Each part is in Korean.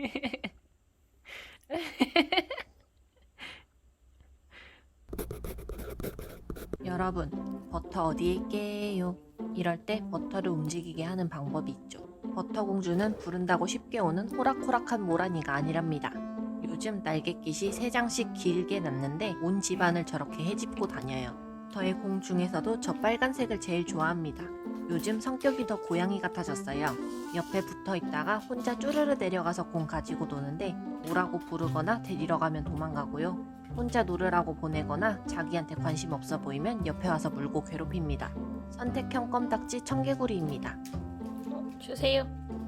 여러분, 버터 어디에 있게요? 이럴 때 버터를 움직이게 하는 방법이 있죠. 버터 공주는 부른다고 쉽게 오는 호락호락한 모란이가 아니랍니다. 요즘 날갯깃이 세 장씩 길게 났는데 온 집안을 저렇게 헤집고 다녀요. 저의 공 중에서도 저 빨간색을 제일 좋아합니다. 요즘 성격이 더 고양이 같아졌어요. 옆에 붙어 있다가 혼자 쪼르르 내려가서 공 가지고 노는데 오라고 부르거나 데리러 가면 도망가고요. 혼자 놀으라고 보내거나 자기한테 관심 없어 보이면 옆에 와서 물고 괴롭힙니다. 선택형 껌딱지 청개구리입니다. 주세요.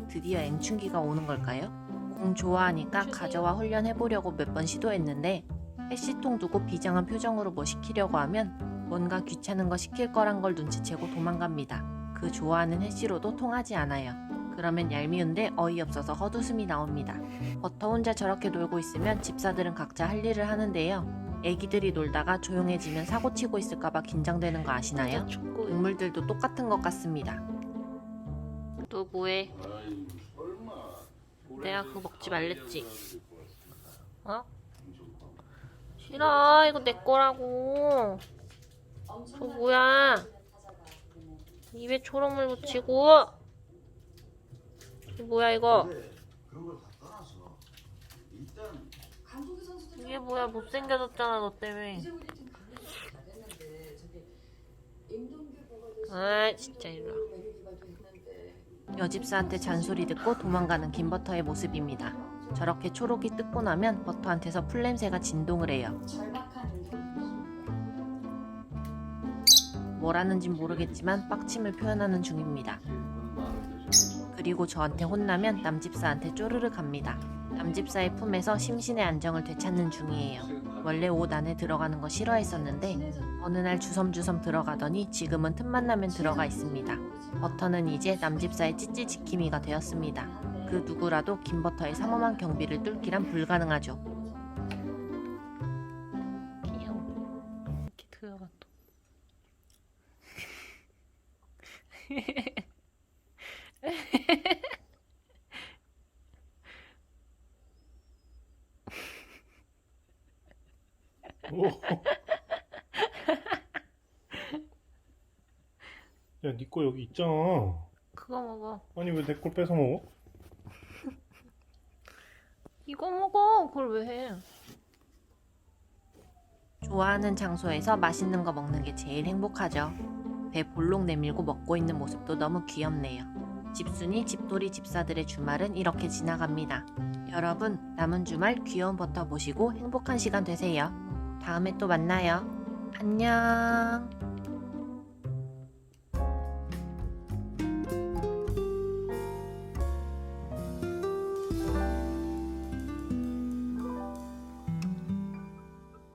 드디어 앵춘기가 오는 걸까요? 공 좋아하니까 주세요. 가져와 훈련해보려고 몇 번 시도했는데 해시통 두고 비장한 표정으로 뭐 시키려고 하면 뭔가 귀찮은 거 시킬 거란 걸 눈치채고 도망갑니다. 그 좋아하는 해시로도 통하지 않아요. 그러면 얄미운데 어이없어서 헛웃음이 나옵니다. 버터 혼자 저렇게 놀고 있으면 집사들은 각자 할 일을 하는데요. 애기들이 놀다가 조용해지면 사고치고 있을까봐 긴장되는 거 아시나요? 축구. 동물들도 똑같은 것 같습니다. 또 뭐해? 내가 그거 먹지 말랬지. 어? 싫어. 이거 내 거라고. 저 뭐야? 입에 초록물 묻히고. 저 뭐야 이거? 이게 뭐야 못생겨졌잖아 너 때문에. 아 진짜 일로. 와. 여집사한테 잔소리 듣고 도망가는 김버터의 모습입니다. 저렇게 초록이 뜯고 나면 버터한테서 풀냄새가 진동을 해요. 뭘 하는진 모르겠지만 빡침을 표현하는 중입니다. 그리고 저한테 혼나면 남집사한테 쪼르르 갑니다. 남집사의 품에서 심신의 안정을 되찾는 중이에요. 원래 옷 안에 들어가는 거 싫어했었는데 어느 날 주섬주섬 들어가더니 지금은 틈만 나면 들어가 있습니다. 버터는 이제 남집사의 찌찌 지킴이가 되었습니다. 그 누구라도 김버터의 삼엄한 경비를 뚫기란 불가능하죠. 야, 니거 여기 있잖아. 그거 먹어. 아니 왜 내 걸 뺏어 먹어? 이거 먹어. 그걸 왜 해? 좋아하는 장소에서 맛있는 거 먹는 게 제일 행복하죠. 배 볼록 내밀고 먹고 있는 모습도 너무 귀엽네요. 집순이 집돌이 집사들의 주말은 이렇게 지나갑니다. 여러분, 남은 주말 귀여운 버터 보시고 행복한 시간 되세요. 다음에 또 만나요. 안녕.